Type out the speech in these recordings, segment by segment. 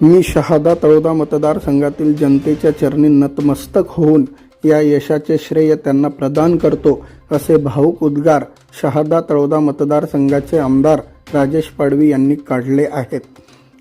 मी शहादा तळोदा मतदारसंघातील जनतेच्या चरणी नतमस्तक होऊन या यशाचे श्रेय त्यांना प्रदान करतो असे भाऊक उद्गार शहादा तळोदा मतदारसंघाचे आमदार राजेश पाडवी यांनी काढले आहेत.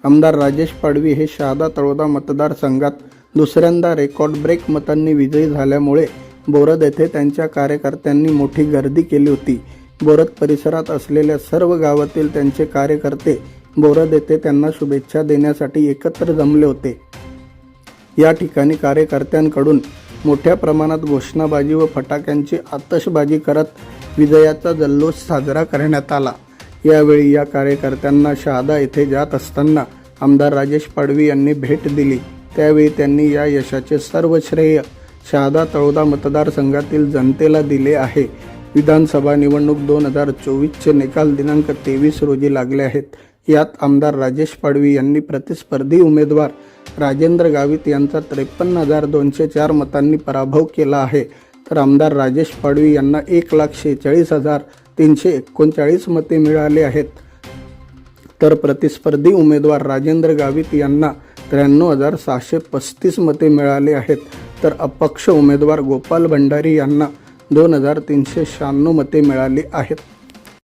आमदार राजेश पाडवी हे शहादा तळोदा मतदारसंघात दुसऱ्यांदा रेकॉर्ड ब्रेक मतांनी विजयी झाल्यामुळे बोरद येथे त्यांच्या कार्यकर्त्यांनी मोठी गर्दी केली होती. बोरद परिसरात असलेल्या सर्व गावातील त्यांचे कार्यकर्ते बोरद येथे त्यांना शुभेच्छा देण्यासाठी एकत्र जमले होते. या ठिकाणी कार्यकर्त्यांकडून मोठ्या प्रमाणात घोषणाबाजी व फटाक्यांची आतषबाजी करत विजयाचा जल्लोष साजरा करण्यात आला. यावेळी या कार्यकर्त्यांना शहादा येथे जात असताना आमदार राजेश पाडवी यांनी भेट दिली. त्यावेळी त्यांनी या यशाचे सर्व श्रेय शहादा तळोदा मतदारसंघातील जनतेला दिले आहे. विधानसभा निवडणूक दोन हजार चोवीसचे निकाल दिनांक तेवीस रोजी लागले आहेत. यात आमदार राजेश पाडवी यांनी प्रतिस्पर्धी उमेदवार राजेंद्र गावित यांचा त्रेपन्न हजार दोनशे चार मतांनी पराभव केला आहे. तर आमदार राजेश पाडवी यांना एक लाख शेहेचाळीस हजार तीनशे एकोणचाळीस मते मिळाले आहेत. तर प्रतिस्पर्धी उमेदवार राजेंद्र गावित यांना त्र्याण्णव हजार सहाशे पस्तीस मते मिळाले आहेत. तर अपक्ष उमेदवार गोपाल भंडारी यांना दोन हजार तीनशे शहाण्णव मते मिळाली आहेत.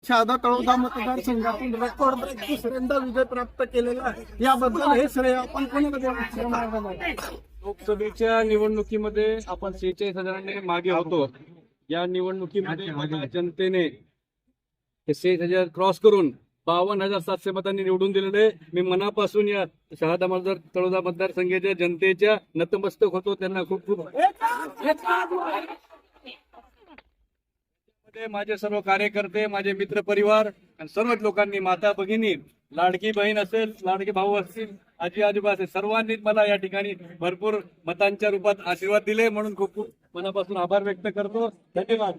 शहादा तळोदा मतदारसंघातून रेकॉर्ड ब्रेक दुसऱ्यांदा विजय प्राप्त केलेला आहे. याबद्दल हे श्रेय आपण कोणाला लोकसभेच्या निवडणुकीमध्ये आपण सेहेचाळीस हजारांनी मागे होतो. या निवडणुकीमध्ये जनतेने हे सेहेचाळीस हजार क्रॉस करून बावन्न हजार सातशे मतांनी निवडून दिलेले मी मनापासून या शहादा मतदार तळोदा मतदारसंघाच्या जनतेच्या नतमस्तक होतो. त्यांना खूप खूप मध्ये माझे सर्व कार्यकर्ते माझे मित्र परिवार आणि सर्वच लोकांनी माता भगिनी लाडकी बहीण असेल लाडके भाऊ असतील आजी आजोबा असेल सर्वांनी मला या ठिकाणी भरपूर मतांच्या रूपात आशीर्वाद दिले. म्हणून खूप खूप मनापासून आभार व्यक्त करतो. धन्यवाद.